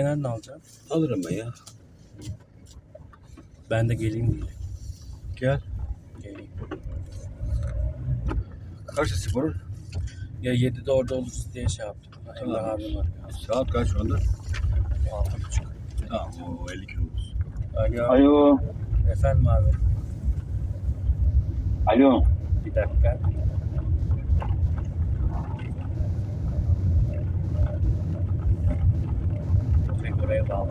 Ekmeği nereden alacağım? Alırım ben ya. Ben de geleyim diye. Gel. Geleyim. Kaçta sporun? Ya 7'de orada oluruz diye şey yaptım. Emre Tamam. abim var. Saat kaç şu anda? 6.30. Tamam o 50 kilomuz. Alo. Alo. Efendim abi. Alo. Bir dakika. Oraya bağlı.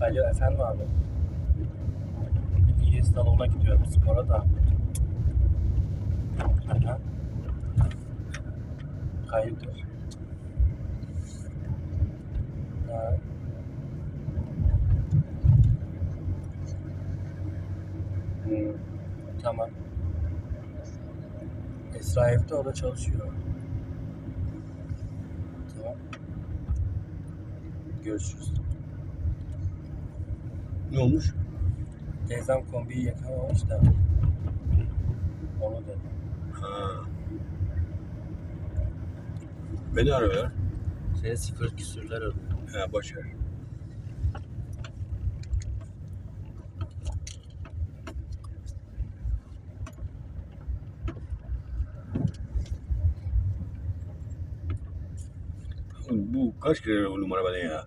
Alo efendim abi. İyi salona gidiyorum spora da. Aha. Hayırdır? Ha. Tamam. Esra evde o da çalışıyor. Tamam. Görüşürüz. Ne olmuş? Teyzem kombiyi yakamamış da. Onu dedim. Ha. Beni arıyorlar. Şey sıfır küsürler arıyor. Ha boş Bu kaç kere bu numara bana ya?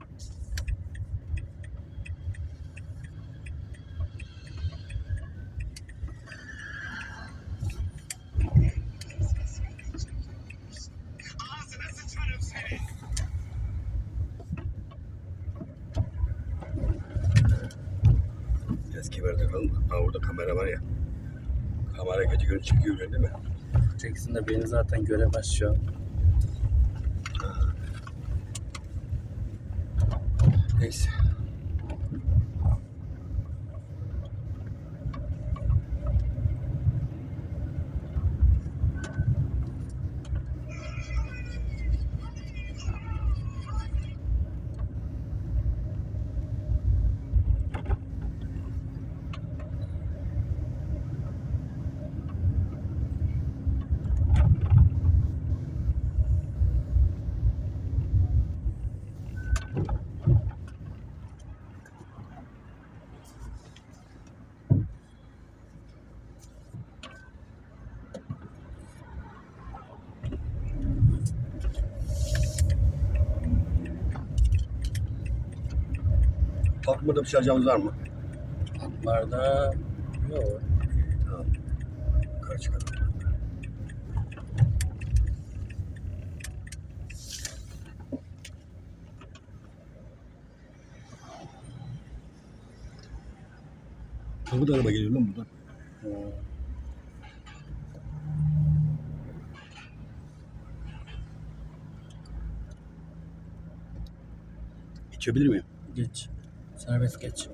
Kemer takalım. Ha orada kamera var ya. Kamera gece gündüz çekiyor değil mi? Jackson da beni zaten göremez şu Neyse. Kalkmada bir şey alacağımız var mı? Atlarda yok. Tamam. Yukarı çıkalım. Kapıda araba geliyor lan buradan. Hmm. İçebilir miyim? Geç. Serbest geç.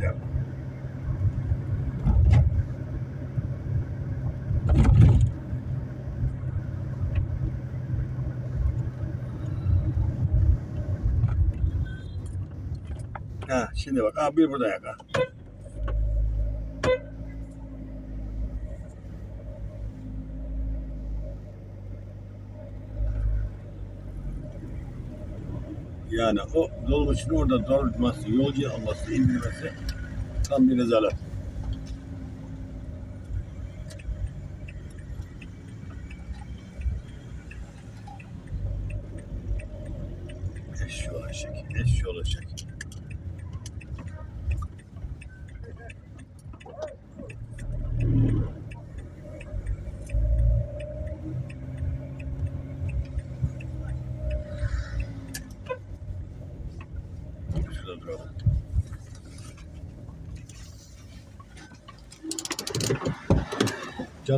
Ay bir daha. Ha şimdi bak. Ha bir burada yak Yani o dolmuşun orada durması, yolcu alması, indirmesi tam bir rezalet.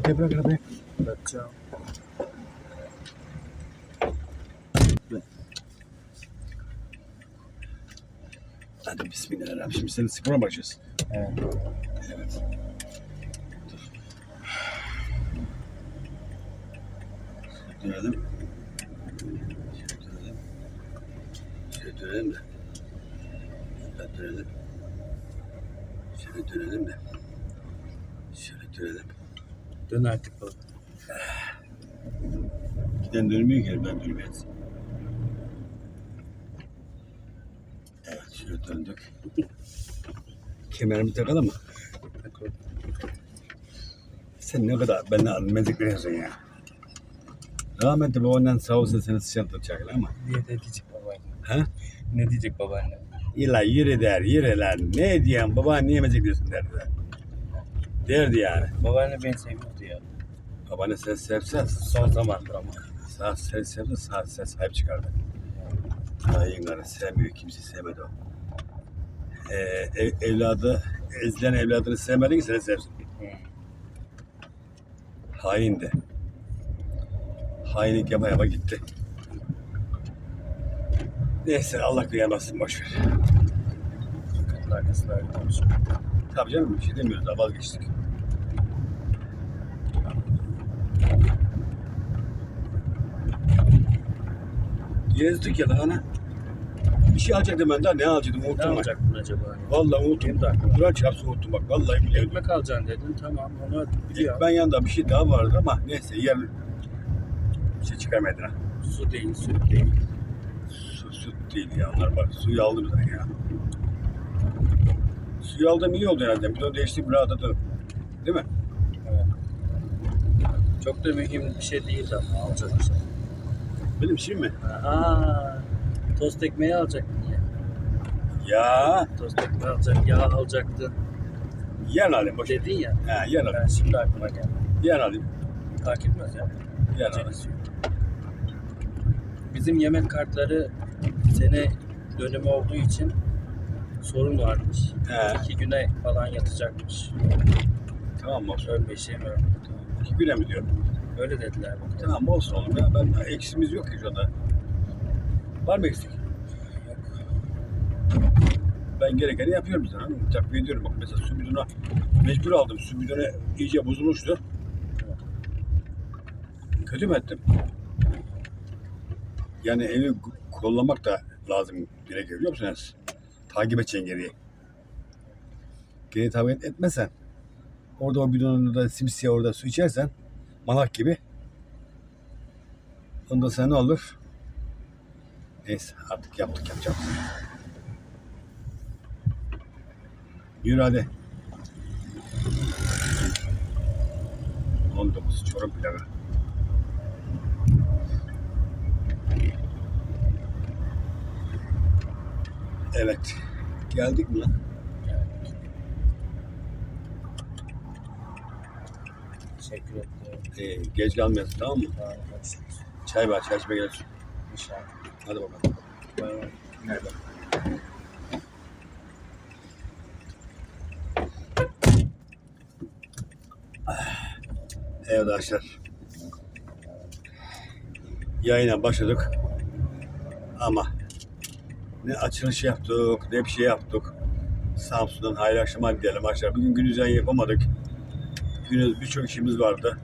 Caddeye bırak arabayı. Bakacağım. Hadi bismillahirrahmanirrahim. Şimdi senin spora mı başlayacağız. Evet. Evet. Dur. Dönelim. Dönelim. Şöyle dönelim de. Şöyle dönelim. Şöyle dönelim de. Şöyle dönelim. Dön artık baba. Giden dönmüyor ki ben dönmeyeceğim. Evet şöyle döndük. Kemerimi takalım mı? Sen ne kadar benden mezik veriyorsun ya. Rahmetli babandan sağ olsun seni sıcak tutacak ama. Diye ne diyecek babaanne? Ha? Ne diyecek babaanne? İlla yürü der, yürü lan. Ne diyen baba niye mezik diyorsun derdi. Derdi yani. Babaanne beni seviyordu ya. Babanı sen sevse, Son zamandır ama. sağ sen sevse sağ sen sahip çıkardı. Hain karı sevmiyor, kimse sevmedi o. Ee, ev- evladı, ezilen evladını sevmedi ki seni sevsin. Hı. Hain de. Hainlik yapa yapa gitti. Neyse Allah kıyamasın boş ver. Kadın arkasında öyle konuşuyor. Tabii canım bir şey demiyoruz daha vazgeçtik. Gezdik ya daha ne? Bir şey alacaktım ben daha ne alacaktım Ne unuttum bak. alacaktın acaba? Vallahi unuttum. Benim de aklıma. Duran çarpsın unuttum bak vallahi biliyorum. Ekmek alacaksın dedin tamam onu biliyorum. Ben yanında bir şey daha vardı ama neyse yer bir şey çıkarmadın ha. Su değil süt değil. Su, süt değil ya onlar bak suyu aldım ben ya. Suyu aldım iyi oldu herhalde. Bir de değiştim rahatladım. Değil mi? Evet. Çok da mühim bir şey değildi ama alacaksın işte. Benim şey mi? Aha. Tost ekmeği alacaktın ya. Ya Tost ekmeği alacaktın, yağ alacaktın. yen alayım boş. Dedin ya. Ha yen alayım. Ben şimdi aklıma geldi. Yen alayım. Fark etmez ya. Yen alayım. Bizim yemek kartları sene dönümü olduğu için sorun varmış. He. İki güne falan yatacakmış. Tamam olsun. Şöyle bir şey mi? Tamam. İki güne mi diyor? Öyle dediler. bakalım. Tamam olsun oğlum ya. Ben eksimiz yok ki şu anda. Var mı eksik? Yok. Ben gerekeni yapıyorum zaten. Takviye ediyorum. Bak mesela su bidonu mecbur aldım. Su bidonu iyice bozulmuştu. Kötü mü ettim? Yani evi kollamak da lazım gerekiyor biliyor musunuz? Takip edeceksin geriye. Geriye takip etmesen orada o bidonunu da simsiyah orada su içersen malak gibi ondan sonra ne olur? Neyse artık yaptık yapacağım. Yürü hadi. 19 Çorum pilavı. Evet. Geldik mi lan? Yani. Teşekkür ederim. Ee, geç kalmayasın tamam mı? Tamam. Çay var, çay içmeye gelirsin. İnşallah. Hadi bakalım. Bay? Evet arkadaşlar. Yayına başladık. Ama ne açılış yaptık, ne bir şey yaptık. Samsun'dan hayırlı akşamlar diyelim arkadaşlar. Bugün gündüz yayın yapamadık. Gündüz birçok işimiz vardı.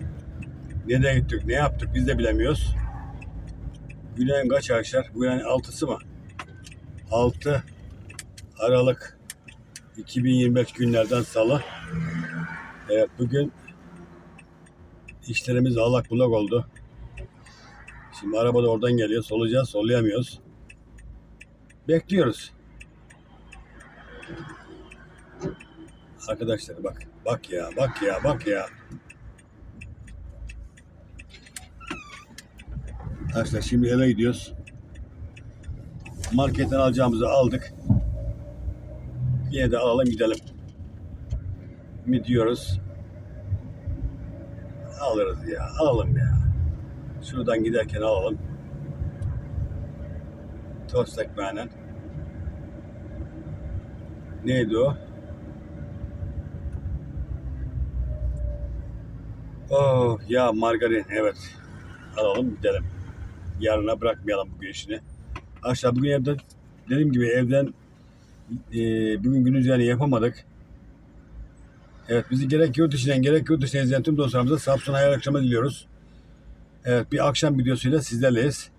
Nereye gittik, ne yaptık biz de bilemiyoruz. Günayın kaç arkadaşlar? Yani altısı mı? 6 Aralık 2025 günlerden salı. Evet bugün işlerimiz allak bullak oldu. Şimdi araba da oradan geliyor. Solacağız, sollayamıyoruz. Bekliyoruz. Arkadaşlar bak. Bak ya, bak ya, bak ya. Arkadaşlar şimdi eve gidiyoruz. Marketten alacağımızı aldık. Yine de alalım gidelim. Mi diyoruz? Alırız ya, alalım ya. Şuradan giderken alalım. Tost ekmeğiyle. Neydi o? Oh ya margarin evet. Alalım gidelim. Yarına bırakmayalım bugün işini. Aşağı bugün evden dediğim gibi evden e, bugün günün üzerine yapamadık. Evet bizi gerek yurt içinden gerek yurt dışından izleyen tüm dostlarımıza Samsun hayal akşamı diliyoruz. Evet bir akşam videosuyla sizlerleyiz.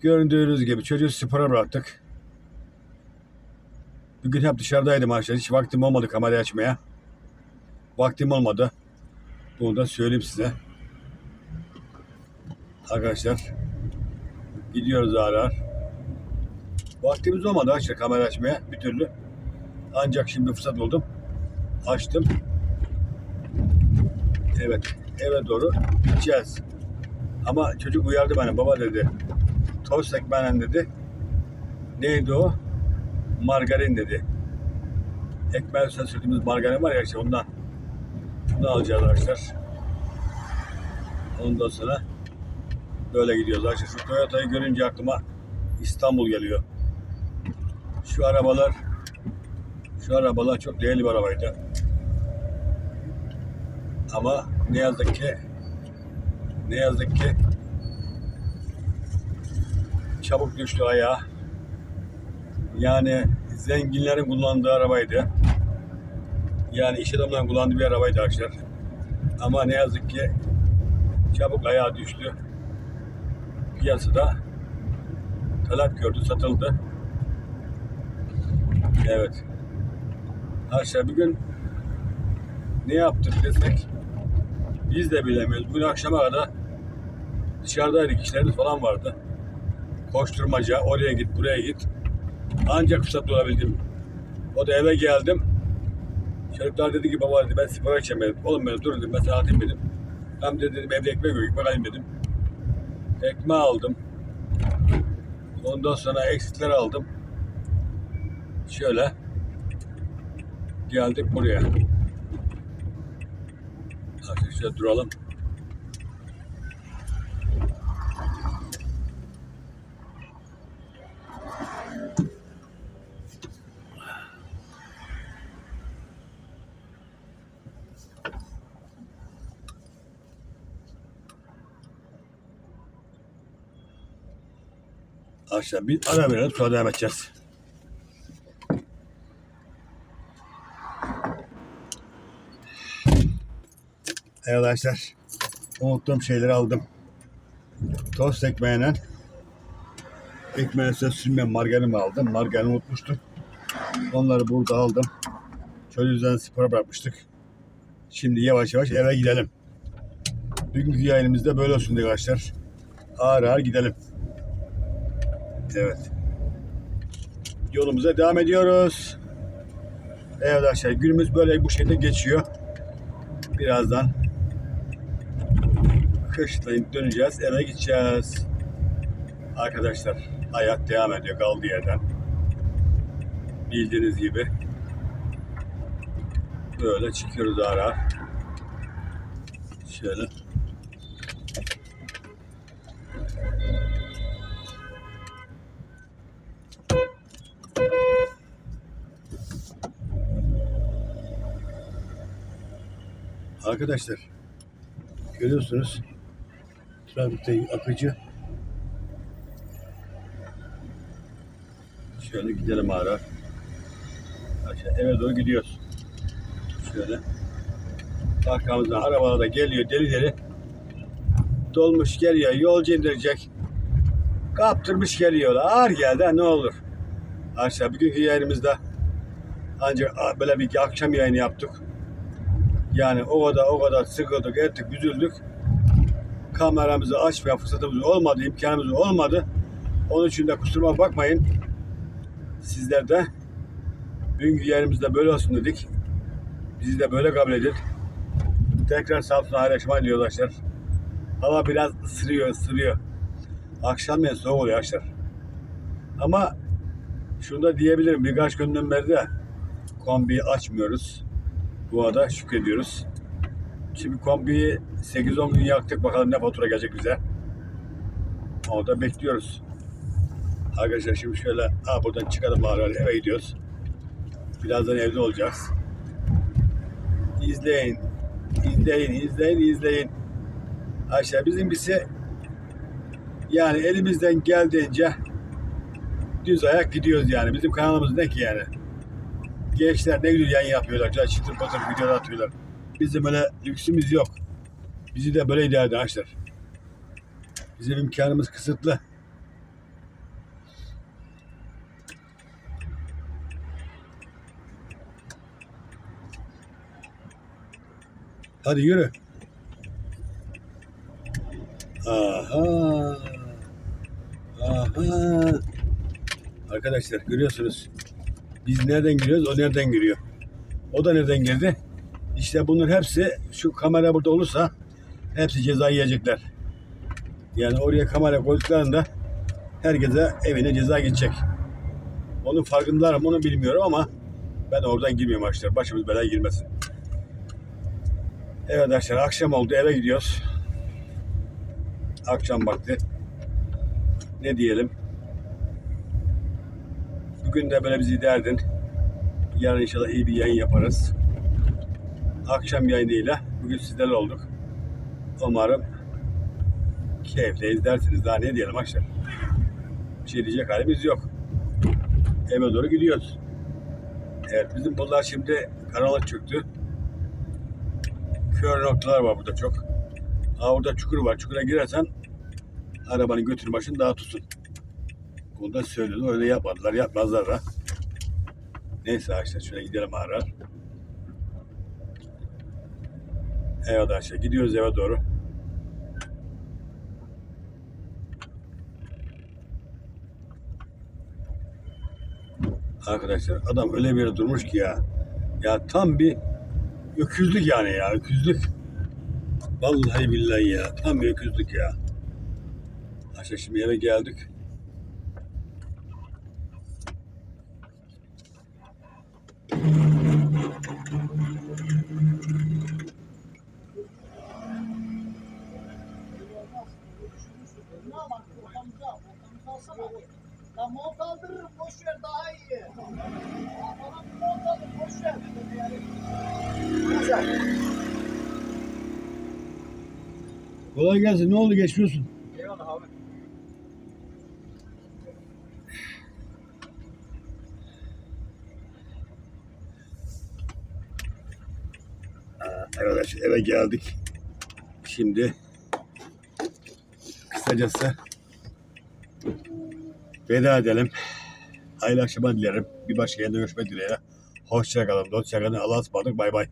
Gördüğünüz gibi çocuğu spora bıraktık. Bugün hep dışarıdaydım arkadaşlar. Hiç vaktim olmadı kamerayı açmaya. Vaktim olmadı. Bunu da söyleyeyim size. Arkadaşlar gidiyoruz ağır. Vaktimiz olmadı arkadaşlar kamera açmaya bir türlü. Ancak şimdi fırsat buldum. Açtım. Evet eve doğru gideceğiz. Ama çocuk uyardı beni. Baba dedi. Tost ekmeğinden dedi. Neydi o? Margarin dedi. Ekmeğin üstüne sürdüğümüz margarin var ya işte ondan. Bunu alacağız arkadaşlar. Ondan sonra böyle gidiyoruz arkadaşlar. Şu Toyota'yı görünce aklıma İstanbul geliyor. Şu arabalar şu arabalar çok değerli bir arabaydı. Ama ne yazık ki ne yazık ki çabuk düştü ayağa. Yani zenginlerin kullandığı arabaydı. Yani iş adamlarının kullandığı bir arabaydı arkadaşlar. Ama ne yazık ki çabuk ayağa düştü. Piyasada talep gördü, satıldı. Evet. Arkadaşlar bugün ne yaptık desek biz de bilemiyoruz. Bugün akşama kadar dışarıdaydık, işlerimiz falan vardı. Koşturmaca, oraya git, buraya git. Ancak fırsat bulabildim. O da eve geldim. Çocuklar dedi ki baba dedi ben spora gideceğim. Oğlum ben dur dedim ben sana atayım dedim. Hem de dedim evde ekmek yok ekmek alayım dedim. Ekmeği aldım. Ondan sonra eksikleri aldım. Şöyle geldik buraya. Artık şöyle duralım. Arkadaşlar bir ara verelim sonra devam edeceğiz. Evet arkadaşlar. Unuttuğum şeyleri aldım. Tost ekmeğiyle ekmeğin üstüne sürme margarin aldım. Margarin unutmuştum. Onları burada aldım. Çocuğuzdan spora bırakmıştık. Şimdi yavaş yavaş eve gidelim. Bugünkü yayınımızda böyle olsun diye arkadaşlar. Ağır ağır gidelim. Evet. Yolumuza devam ediyoruz. Evet arkadaşlar günümüz böyle bu şekilde geçiyor. Birazdan kışlayıp döneceğiz. Eve gideceğiz. Arkadaşlar hayat devam ediyor kaldığı yerden. Bildiğiniz gibi. Böyle çıkıyoruz ara. Şöyle. Arkadaşlar görüyorsunuz trafikte akıcı. Şöyle gidelim ara. Aşağı eve doğru gidiyoruz. Şöyle. Arkamızdan arabalar da geliyor deli deli. Dolmuş geliyor yolcu indirecek. Kaptırmış geliyorlar. Ağır geldi ne olur. Aşağı bugünkü yayınımızda ancak böyle bir akşam yayını yaptık. Yani o kadar o kadar sıkıldık, ettik, üzüldük. Kameramızı açmaya fırsatımız olmadı, imkanımız olmadı. Onun için de kusuruma bakmayın. Sizler de bugünkü yerimizde böyle olsun dedik. Bizi de böyle kabul edin. Tekrar Samsun'a paylaşma diliyor arkadaşlar. Hava biraz ısırıyor, ısırıyor. Akşam ya soğuk oluyor arkadaşlar. Ama şunu da diyebilirim. Birkaç günden beri de kombiyi açmıyoruz. Bu arada şükrediyoruz. Şimdi kombiyi 8-10 gün yaktık. Bakalım ne fatura gelecek bize. Onu da bekliyoruz. Arkadaşlar şimdi şöyle ha, buradan çıkalım bari eve gidiyoruz. Birazdan evde olacağız. İzleyin. İzleyin, izleyin, izleyin. Aşağı bizimkisi yani elimizden geldiğince düz ayak gidiyoruz yani. Bizim kanalımız ne ki yani? Gençler ne güzel yayın yapıyorlar. Güzel çıtır patır videolar atıyorlar. Bizim öyle lüksümüz yok. Bizi de böyle idare edin arkadaşlar. Bizim imkanımız kısıtlı. Hadi yürü. Aha. Aha. Arkadaşlar görüyorsunuz. Biz nereden giriyoruz, o nereden giriyor. O da nereden girdi? İşte bunların hepsi şu kamera burada olursa hepsi ceza yiyecekler. Yani oraya kamera koyduklarında herkese evine ceza gidecek. Onun farkındalar onu bilmiyorum ama ben oradan girmiyorum arkadaşlar. Başımız belaya girmesin. Evet arkadaşlar akşam oldu eve gidiyoruz. Akşam vakti. Ne diyelim? Bugün de böyle bizi idare edin. Yarın inşallah iyi bir yayın yaparız. Akşam yayınıyla bugün sizlerle olduk. Umarım keyifle izlersiniz. Daha ne diyelim arkadaşlar. Bir şey diyecek halimiz yok. Eve doğru gidiyoruz. Evet bizim bunlar şimdi karanlık çöktü. Kör noktalar var burada çok. Ha orada çukur var. Çukura girersen arabanın götür başını dağıtırsın. Bunu da söylüyordu. Öyle yapmadılar. Yapmazlar da. Neyse arkadaşlar şöyle gidelim arar. Evet arkadaşlar gidiyoruz eve doğru. Arkadaşlar adam öyle bir durmuş ki ya. Ya tam bir öküzlük yani ya öküzlük. Vallahi billahi ya tam bir öküzlük ya. Arkadaşlar şimdi eve geldik. Ya mont aldırırım boş ver daha iyi. Ya bana bir mont alır boş ver. Güzel. Kolay gelsin. Ne oldu geçmiyorsun? Eyvallah abi. Arkadaşlar eve geldik. Şimdi kısacası veda edelim. Hayırlı akşamlar dilerim. Bir başka yerde görüşmek dileğiyle. Hoşça kalın. Hoşça kalın. Allah'a ısmarladık. Bay bay.